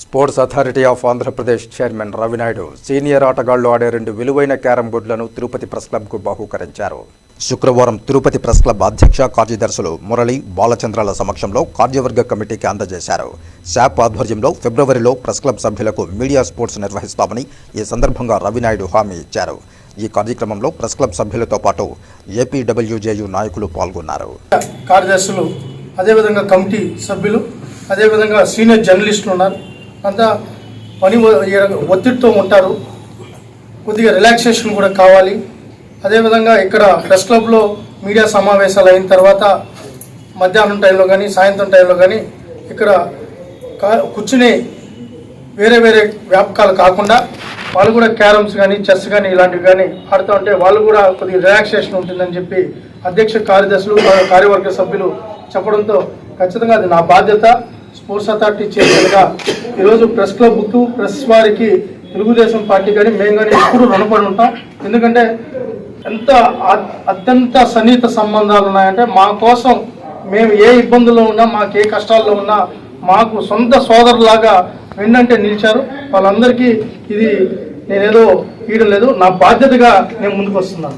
Sports authority of Andhra Pradesh chairman Ravi Naidu. Senior ఆటగాళ్ళు ఆడే రెండు విలువైన క్యారం బోర్డులను తిరుపతి ప్రెస్ క్లబ్కు బహూకరించారు. శుక్రవారం తిరుపతి ప్రెస్ క్లబ్ అధ్యక్ష కార్యదర్శులు మురళి బాలచంద్రాల సమక్షంలో కార్యవర్గ కమిటీకి అందజేశారు. శాప్ ఆధ్వర్యంలో ఫిబ్రవరిలో ప్రెస్ క్లబ్ సభ్యులకు మీడియా స్పోర్ట్స్ నిర్వహిస్తామని ఈ సందర్భంగా రవినాయుడు హామీ ఇచ్చారు. ఈ కార్యక్రమంలో ప్రెస్ క్లబ్ సభ్యులతో పాటు ఏపీడబ్ల్యూజేయు నాయకులు పాల్గొన్నారు. కార్యదర్శులు అదేవిధంగా కమిటీ సభ్యులు అదేవిధంగా సీనియర్ జర్నలిస్టులు ఉన్నారు. అంతా పని ఒత్తిడితో ఉంటారు. కొద్దిగా రిలాక్సేషన్ కూడా కావాలి. అదేవిధంగా ఇక్కడ ప్రెస్ క్లబ్లో మీడియా సమావేశాలు అయిన తర్వాత మధ్యాహ్నం టైంలో కానీ సాయంత్రం టైంలో కానీ ఇక్కడ కా- కూర్చుని వేరే వేరే వ్యాపకాలు కాకుండా వాళ్ళు కూడా క్యారమ్స్ కానీ చెస్ కానీ ఇలాంటివి కానీ ఆడుతూ ఉంటే వాళ్ళు కూడా కొద్దిగా రిలాక్సేషన్ ఉంటుందని చెప్పి అధ్యక్ష కార్యదర్శులు కార్యవర్గ సభ్యులు చెప్పడంతో ఖచ్చితంగా అది నా బాధ్యత. స్పోర్ట్స్ అథారిటీ చైర్మన్గా ఈరోజు ప్రెస్ క్లబ్కు ప్రెస్ వారికి తెలుగుదేశం పార్టీ కానీ మేము కానీ ఎప్పుడు రుణపడి ఉంటాం. ఎందుకంటే ఎంత అత్యంత సన్నిహిత సంబంధాలు ఉన్నాయంటే మా కోసం మేము ఏ ఇబ్బందుల్లో ఉన్నా మాకు ఏ కష్టాల్లో ఉన్నా మాకు సొంత సోదరులాగా వెన్నంటే నిలిచారు. వాళ్ళందరికీ ఇది నేనేదో ఈడలేదు లేదు. నా బాధ్యతగా నేను ముందుకు వస్తున్నాను